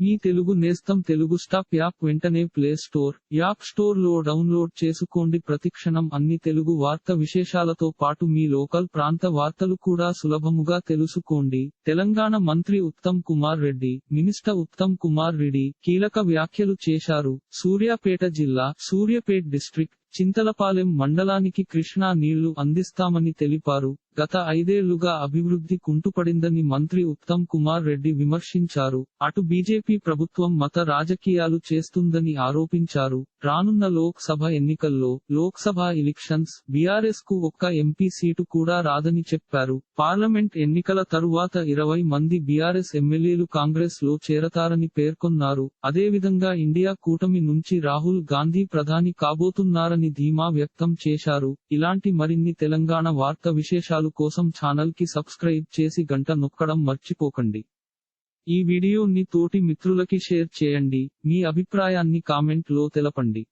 మీ తెలుగు నేస్తం Telugu stop app వెంటనే play store app స్టోర్లో డౌన్లోడ్ చేసుకోండి. ప్రతిక్షణం అన్ని తెలుగు వార్త విశేషాలతో పాటు మీ లోకల్ ప్రాంత వార్తలు కూడా సులభముగా తెలుసుకోండి. తెలంగాణ మంత్రి ఉత్తమ్ కుమార్ రెడ్డి మినిస్టర్ ఉత్తమ్ కుమార్ రెడ్డి కీలక వ్యాఖ్యలు చేశారు. సూర్యాపేట జిల్లా సూర్యాపేట్ డిస్ట్రిక్ట్ చింతలపాలెం మండలానికి కృష్ణా నీళ్ళు అందిస్తామని తెలిపారు. గత ఐదేళ్ళుగా అభివృద్ధి కుంటుపడిందని మంత్రి ఉత్తమ్ కుమార్ రెడ్డి విమర్శించారు. అటు బీజేపీ ప్రభుత్వం మత రాజకీయాలు చేస్తుందని ఆరోపించారు. రానున్న లోక్ సభ ఎన్నికల్లో లోక్సభ ఎలక్షన్స్ బీఆర్ఎస్కు ఒక్క ఎంపీ సీటు కూడా రాదని చెప్పారు. పార్లమెంట్ ఎన్నికల తరువాత ఇరవై మంది బీఆర్ఎస్ ఎమ్మెల్యేలు కాంగ్రెస్లో చేరతారని పేర్కొన్నారు. అదేవిధంగా ఇండియా కూటమి నుంచి రాహుల్ గాంధీ ప్రధాని కాబోతున్నారని ధీమా వ్యక్తం చేశారు. ఇలాంటి మరిన్ని తెలంగాణ వార్త విశేషాలు కోసం ఛానల్కి సబ్స్క్రైబ్ చేసి గంట నొక్కడం మర్చిపోకండి. ఈ వీడియోని తోటి మిత్రులకి షేర్ చేయండి. మీ అభిప్రాయాన్ని కామెంట్లో తెలపండి.